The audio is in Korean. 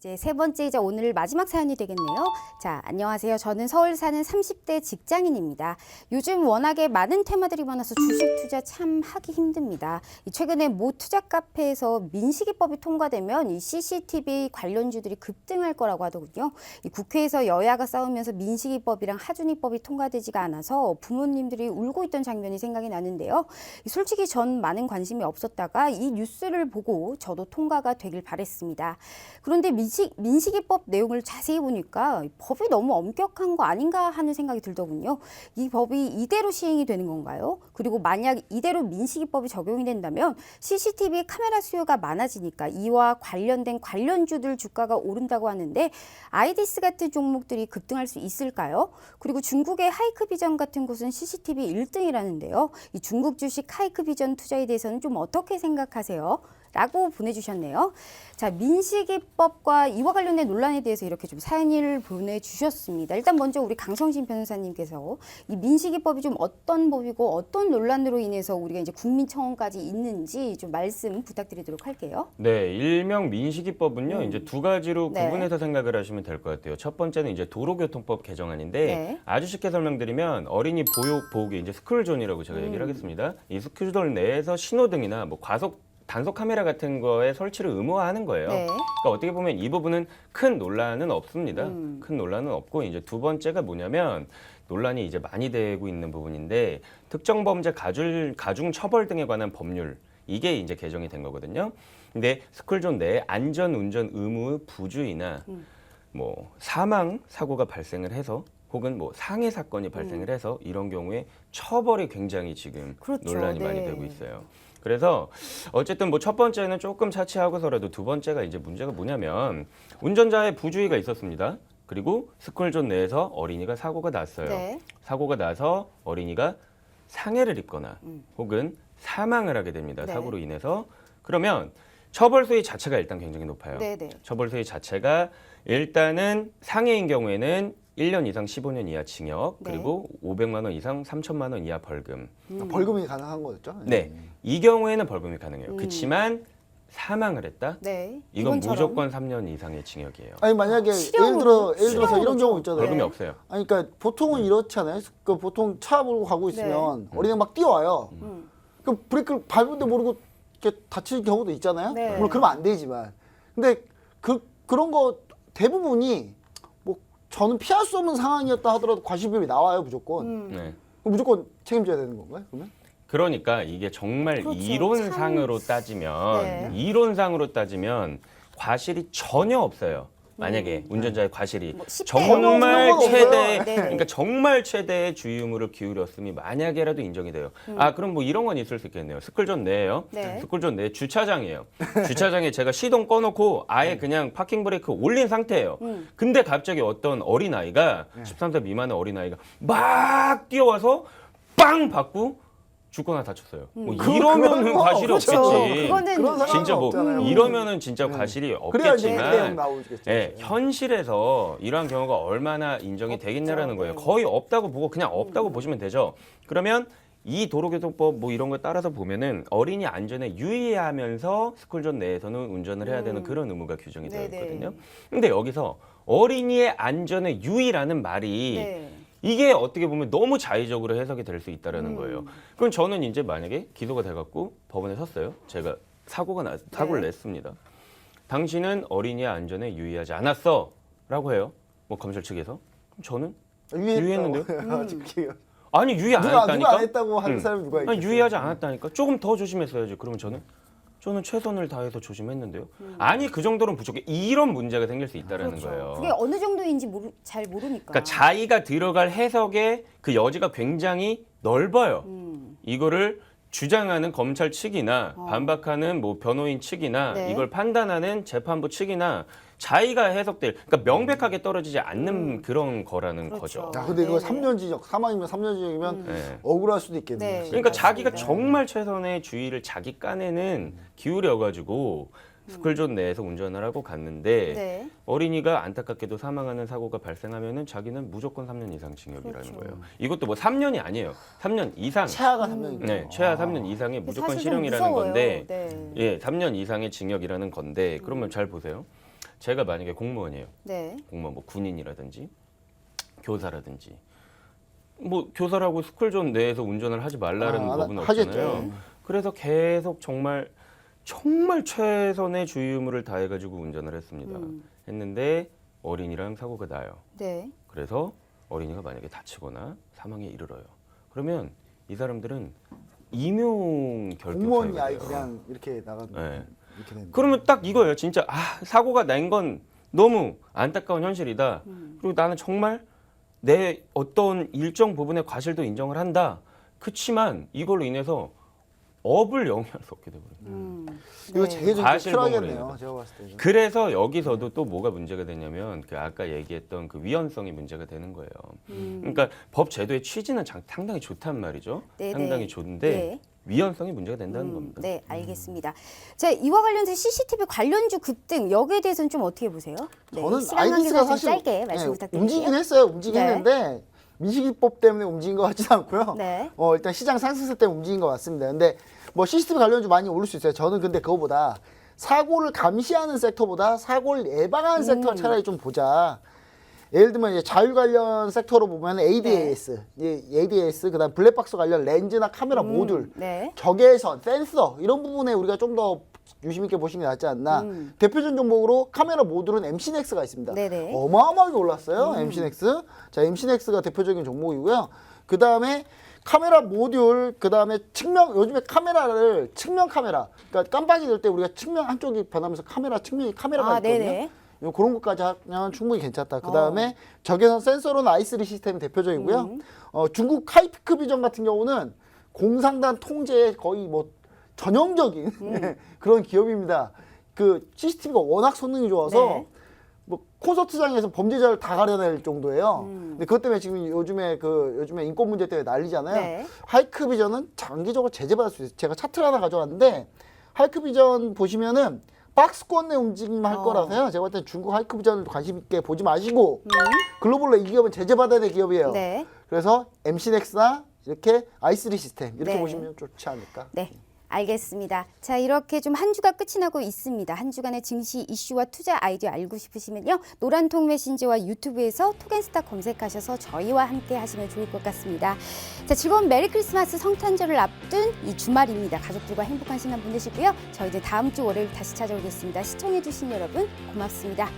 이제 세 번째이자 오늘 마지막 사연이 되겠네요. 자, 안녕하세요. 저는 서울 사는 30대 직장인입니다. 요즘 워낙에 많은 테마들이 많아서 주식 투자 참 하기 힘듭니다. 이 최근에 모 투자 카페에서 민식이법이 통과되면 이 CCTV 관련주들이 급등할 거라고 하더군요. 이 국회에서 여야가 싸우면서 민식이법이랑 하준이법이 통과되지가 않아서 부모님들이 울고 있던 장면이 생각이 나는데요. 솔직히 전 많은 관심이 없었다가 이 뉴스를 보고 저도 통과가 되길 바랬습니다. 그런데 민 식, 민식이법 내용을 자세히 보니까 법이 너무 엄격한 거 아닌가 하는 생각이 들더군요. 이 법이 이대로 시행이 되는 건가요? 그리고 만약 이대로 민식이법이 적용이 된다면 CCTV 카메라 수요가 많아지니까 이와 관련된 관련주들 주가가 오른다고 하는데 아이디스 같은 종목들이 급등할 수 있을까요? 그리고 중국의 하이크 비전 같은 곳은 CCTV 1등이라는데요. 이 중국 주식 하이크 비전 투자에 대해서는 좀 어떻게 생각하세요? 라고 보내주셨네요. 자, 민식이법과 이와 관련된 논란에 대해서 이렇게 좀 사연을 보내주셨습니다. 일단 먼저 우리 강성진 변호사님께서 이 민식이법이 좀 어떤 법이고 어떤 논란으로 인해서 우리가 이제 국민청원까지 있는지 좀 말씀 부탁드리도록 할게요. 네, 일명 민식이법은요. 이제 두 가지로 음. 네. 구분해서 생각을 하시면 될 것 같아요. 첫 번째는 이제 도로교통법 개정안인데 네. 아주 쉽게 설명드리면 어린이 보육 보호기 이제 스쿨존이라고 제가 음. 얘기를 하겠습니다. 이 스쿨존 내에서 신호등이나 뭐 과속 단속 카메라 같은 거에 설치를 의무화하는 거예요. 네. 그러니까 어떻게 보면 이 부분은 큰 논란은 없습니다. 음. 큰 논란은 없고 이제 두 번째가 뭐냐면 논란이 이제 많이 되고 있는 부분인데 특정 범죄 가중 가중 처벌 등에 관한 법률 이게 이제 개정이 된 거거든요. 근데 스쿨존 내에 안전 운전 의무 부주의나 음. 뭐 사망 사고가 발생을 해서 혹은 뭐 상해 사건이 발생을 해서 이런 경우에 처벌이 굉장히 지금 음. 그렇죠. 논란이 많이 네. 되고 있어요. 그래서 어쨌든 뭐 첫 번째는 조금 차치하고서라도 두 번째가 이제 문제가 뭐냐면 운전자의 부주의가 있었습니다. 그리고 스쿨존 내에서 어린이가 사고가 났어요. 네. 사고가 나서 어린이가 상해를 입거나 혹은 사망을 하게 됩니다. 음. 네. 사고로 인해서 그러면 처벌 수위 자체가 일단 굉장히 높아요. 네, 네. 처벌 수위 자체가 일단은 상해인 경우에는 1년 이상 15년 이하 징역 네. 그리고 500만 원 이상 3천만 원 이하 벌금. 음. 벌금이 가능한 거였죠? 네. 이 경우에는 벌금이 가능해요. 음. 그렇지만 사망을 했다? 네. 이건 이번처럼. 무조건 3년 이상의 징역이에요. 아니 만약에 실형으로- 예를 들어 예를 들어서 실형으로 이런 경우 죠. 있잖아요. 벌금이 네. 없어요. 아니 그러니까 보통은 이렇잖아요. 그 보통 차 몰고 가고 있으면 어린이가 막 뛰어와요. 음. 그 브레이크를 밟은데 모르고 이렇게 다칠 경우도 있잖아요. 네. 물론 그러면 안 되지만. 근데 그 그런 거 대부분이 뭐 저는 피할 수 없는 상황이었다 하더라도 과실비율이 나와요 무조건. 음. 네. 그럼 무조건 책임져야 되는 건가요? 그러면? 그러니까 이게 정말 그렇죠. 이론상으로 따지면 네. 이론상으로 따지면 과실이 전혀 없어요. 만약에 운전자의 과실이 뭐 10대 정말 전혀 최대 없어요. 네. 그러니까 정말 최대의 주의 의무를 기울였음이 만약에라도 인정이 돼요. 아 그럼 뭐 이런 건 있을 수 있겠네요. 스쿨존 내에요. 네. 스쿨존 내 주차장이에요. 주차장에 제가 시동 꺼놓고 아예 그냥 파킹 브레이크 올린 상태예요. 음. 근데 갑자기 어떤 어린 아이가 13세 미만의 어린 아이가 막 뛰어와서 빵 받고 죽거나 다쳤어요. 뭐 그- 이러면은 거 과실이 그렇죠. 없겠지. 그거는 그런 진짜 뭐 없잖아요. 이러면은 진짜 네. 과실이 그래야 이제 없겠지만 나오겠죠. 예, 현실에서 이러한 경우가 얼마나 인정이 없죠. 되겠냐라는 거예요. 네. 거의 없다고 보고 그냥 없다고 보시면 되죠. 그러면 이 도로교통법 뭐 이런 거 따라서 보면은 어린이 안전에 유의하면서 스쿨존 내에서는 운전을 해야 되는 그런 의무가 규정이 되어 음. 네네. 있거든요. 근데 여기서 어린이의 안전에 유의라는 말이 네. 이게 어떻게 보면 너무 자의적으로 해석이 될 수 있다라는 음. 거예요. 그럼 저는 이제 만약에 기소가 돼갖고 법원에 섰어요. 제가 사고가 나 사고를 네. 냈습니다. 당신은 어린이의 안전에 유의하지 않았어라고 해요. 뭐 검찰 측에서 그럼 저는 유의했는데요? 유의했는데요? 아니 유의 안 누가 했다니까. 누가 안 했다고 하는 응. 사람이 누가 아니, 있겠어요? 유의하지 않았다니까. 조금 더 조심했어야지. 그러면 저는 저는 최선을 다해서 조심했는데요. 아니 그 정도는 부족해. 이런 문제가 생길 수 있다라는 거예요. 그게 어느 정도인지 모르, 잘 모르니까. 그러니까 자기가 들어갈 해석의 그 여지가 굉장히 넓어요. 음. 이거를 주장하는 검찰 측이나 반박하는 뭐 변호인 측이나 어. 네. 이걸 판단하는 재판부 측이나 자기가 해석될 그러니까 명백하게 떨어지지 않는 그런 거라는 음. 그렇죠. 거죠. 야, 근데 이거 네네. 3년 징역, 사망이면 3년 징역이면 네. 억울할 수도 있겠네요. 네. 그러니까 맞습니다. 자기가 정말 최선의 주의를 자기 깐에는 기울여 가지고 스쿨존 내에서 운전을 하고 갔는데 네. 어린이가 안타깝게도 사망하는 사고가 발생하면은 자기는 무조건 3년 이상 징역이라는 그렇죠. 거예요. 이것도 뭐 3년이 아니에요. 3년 이상. 최하가 3년이죠. 네, 최하 3년 이상의 무조건 사실 좀 실형이라는 무서워요. 건데 네. 예, 3년 이상의 징역이라는 건데 그러면 잘 보세요. 제가 만약에 공무원이에요. 네. 공무원 뭐 군인이라든지 교사라든지 뭐 교사라고 스쿨존 내에서 운전을 하지 말라는 아, 법은 하겠죠. 없잖아요. 그래서 계속 정말 정말 최선의 주의 의무를 다해 가지고 운전을 했습니다. 음. 했는데 어린이랑 사고가 나요. 네. 그래서 어린이가 만약에 다치거나 사망에 이르러요. 그러면 이 사람들은 임용 결격 공무원이 아예. 그냥 이렇게 나가 네. 이렇게 되는. 그러면 딱 이거예요. 진짜 아 사고가 난 건 너무 안타까운 현실이다. 음. 그리고 나는 정말 내 어떤 일정 부분의 과실도 인정을 한다. 그치만 이걸로 인해서 업을 영위할 수 없게 되거든요. 음. 이거 네. 제게 좀 과실범으로 필요하겠네요. 제가 봤을 때는. 그래서 여기서도 또 뭐가 문제가 되냐면 그 아까 얘기했던 그 위헌성이 문제가 되는 거예요. 음. 그러니까 법 제도의 취지는 장- 상당히 좋단 말이죠. 네네. 상당히 좋은데 네. 위헌성이 문제가 된다는 음, 겁니다. 네, 알겠습니다. 자, 이와 관련해서 CCTV 관련주 급등 여기에 대해서는 좀 어떻게 보세요? 네, 저는 시간 아이디스가 관계상 좀 사실 짧게 말씀 예, 부탁드릴게요. 움직이긴 했어요. 움직이긴 네. 민식이법 때문에 움직인 것 같지는 않고요. 네. 어, 일단 시장 상승세 때문에 움직인 것 같습니다. 근데 뭐 시스템 관련주 많이 오를 수 있어요. 저는 근데 그거보다 사고를 감시하는 섹터보다 사고를 예방하는 섹터 음. 차라리 좀 보자. 예를 들면 이제 자율 관련 섹터로 보면 ADAS, 예, ADAS 그다음 블랙박스 관련 렌즈나 카메라 음, 모듈, 네. 적외선, 센서 이런 부분에 우리가 좀 더 유심 있게 보시는 게 낫지 않나. 음. 대표적인 종목으로 카메라 모듈은 MC넥스가 있습니다. 네네. 음. 어마어마하게 올랐어요. MC넥스. 자, MC넥스가 대표적인 종목이고요. 그 다음에 카메라 모듈, 그 다음에 측면, 요즘에 카메라를 측면 카메라, 그러니까 깜빡이 될 때 우리가 측면 한쪽이 변하면서 카메라 측면이 카메라가 아, 있거든요. 네네. 요 그런 것까지 하면 충분히 괜찮다. 그 다음에 적외선 센서로는 아이스리 시스템이 대표적이고요. 음. 어, 중국 하이피크 비전 같은 경우는 공상단 통제에 거의 뭐 전형적인 음. 그런 기업입니다. 그 CCTV가 워낙 성능이 좋아서 네. 뭐 콘서트장에서 범죄자를 다 가려낼 정도예요. 음. 근데 그것 때문에 지금 요즘에 그 요즘에 인권 문제 때문에 난리잖아요. 네. 하이크 비전은 장기적으로 제재받을 수 있어요. 제가 차트를 하나 가져왔는데 하이크 비전 보시면은 박스권 내 움직임만 할 어. 거라서요. 제가 볼 때 중국 하이크 비전을 관심 있게 보지 마시고 음. 글로벌로 이 기업은 제재받아야 될 기업이에요. 네. 그래서 MC넥스나 이렇게 i3 시스템 이렇게 네. 보시면 좋지 않을까. 네. 알겠습니다. 자, 이렇게 좀 한 주가 끝이 나고 있습니다. 한 주간의 증시 이슈와 투자 아이디어 알고 싶으시면요. 노란통 메신저와 유튜브에서 토겐스타 검색하셔서 저희와 함께 하시면 좋을 것 같습니다. 자, 즐거운 메리 크리스마스 성탄절을 앞둔 이 주말입니다. 가족들과 행복한 시간 보내시고요. 저희는 다음 주 월요일 다시 찾아오겠습니다. 시청해주신 여러분 고맙습니다.